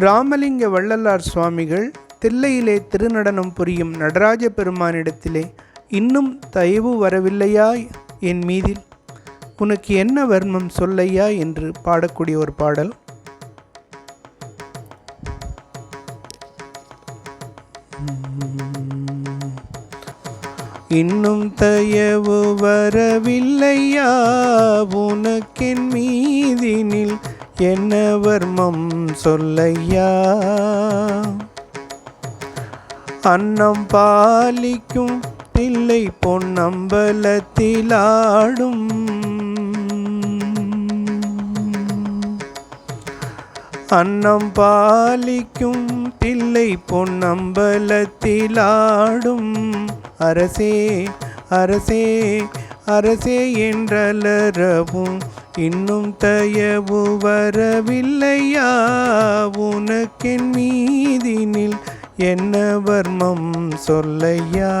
ராமலிங்க வள்ளலார் சுவாமிகள் தில்லையிலே திருநடனம் புரியும் நடராஜ பெருமானிடத்திலே இன்னும் தயவு வரவில்லையா என் மீதில்? உனக்கு என்ன வர்மம் சொல்லையா? என்று பாடக்கூடிய ஒரு பாடல். இன்னும் தயவு வரவில்லையா? உனக்கென் மீதினில் என்ன வர்மம் சொல்லையா? அன்னம் பாலிக்கும் பிள்ளை பொன்னம்பலத்திலாடும். அன்னம் பாலிக்கும் பிள்ளை பொன்னம்பலத்திலாடும். அரசே அரசே அரசே என்றலரவும் இன்னும் தயவு வரவில்லையா? உனக்கின் மீதினில் என்ன வர்மம் சொல்லையா?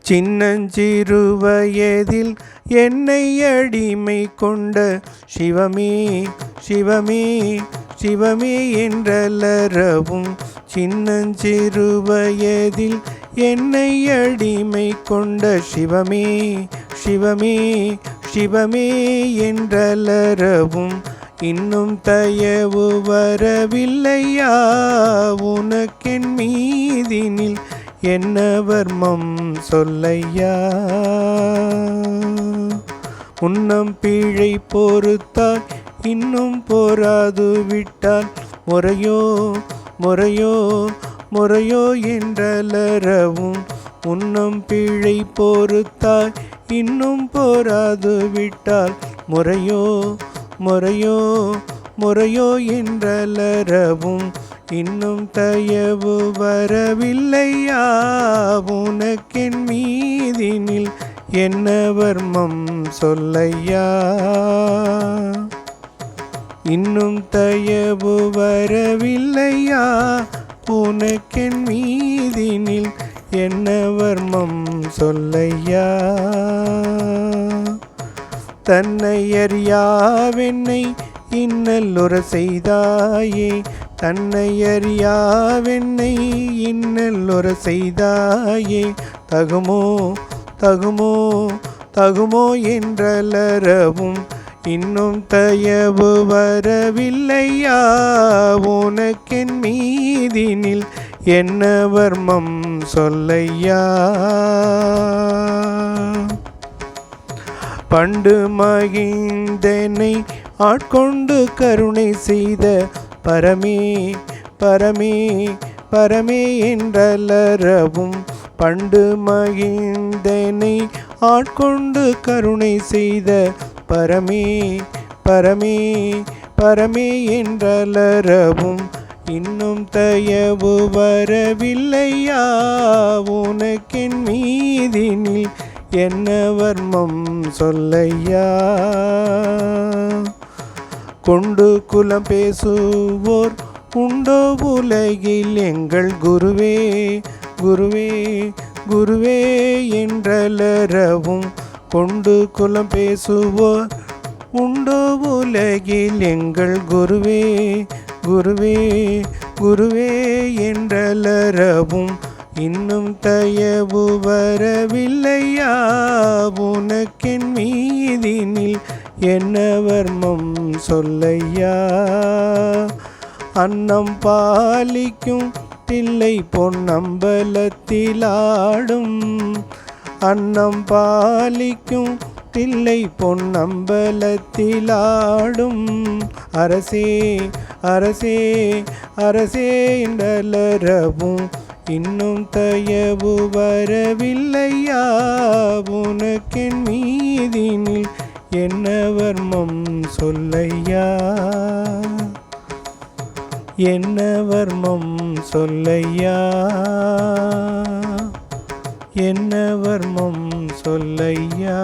சின்னஞ்சிறு வயதில் என்னை அடிமை கொண்ட சிவமே சிவமே சிவமே என்றலரவும் சின்னஞ்சிறு வயதில் என்னை அடிமை கொண்ட சிவமே சிவமே சிவமே என்றலரவும் இன்னும் தயவு வரவில்லையா? உனக்கென் மீதினில் என்ன வர்மம் சொல்லையா? உன்னம் பிழை பொறுத்தால் இன்னும் போராது விட்டால் முறையோ முறையோ முறையோ என்றலரவும் உன்னம் பிழை பொறுத்தாய் இன்னும் போராது விட்டால் முறையோ முறையோ முறையோ என்றலரவும் இன்னும் தயவு வரவில்லையா உனக்கென் மீதினில் என்ன வர்மம் சொல்லையா? இன்னும் தயவு வரவில்லையா? உனக்கென் மீதினில் என்ன வர்மம் சொல்லையா? தன்னை அறியாவென்னை இன்னல்லுற செய்தாயே தன்னை அறியாவென்னை இன்னல்லுற செய்தாயே தகுமோ தகுமோ தகுமோ என்றலரவும் இன்னும் தயவு வரவில்லையா? உனக்கென் மீதினில் என்ன வர்மம் சொல்லையா? பண்டு மகிந்தனை ஆட்கொண்டு கருணை செய்த பரமே பரமே பரமே என்றலரவும் பண்டு மகிந்தனை ஆட்கொண்டு கருணை செய்த பரமே பரமே பரமே என்றலரவும் இன்னும் தயவு வரவில்லையா? உனக்கின் மீதினில் என்ன வர்மம் சொல்லையா? கொண்டு குலம் பேசுவோர் உண்டோ? உலகில் எங்கள் குருவே குருவே குருவே என்றலரவும் கொண்டு குலம் பேசுவோர் உண்டு உலகில் எங்கள் குருவே குருவே குருவே என்றலரவும் இன்னும் தயவு வரவில்லையா? உனக்கின் மீதினில் என்ன வர்மம் சொல்லையா? அன்னம் பாலிக்கும் பிள்ளை பொன்னம்பலத்திலாடும் அன்னம் பாலிக்கும் தில்லை பொன்னம்பலத்திலாடும். அரசே அரசே அரசே என்றலரவும் இன்னும் தயவு வரவில்லையா? உனக்கென் மீதினில் என்ன வர்மம் சொல்லையா? என்ன வர்மம் சொல்லையா? என்ன வர்மம் சொல்லையா?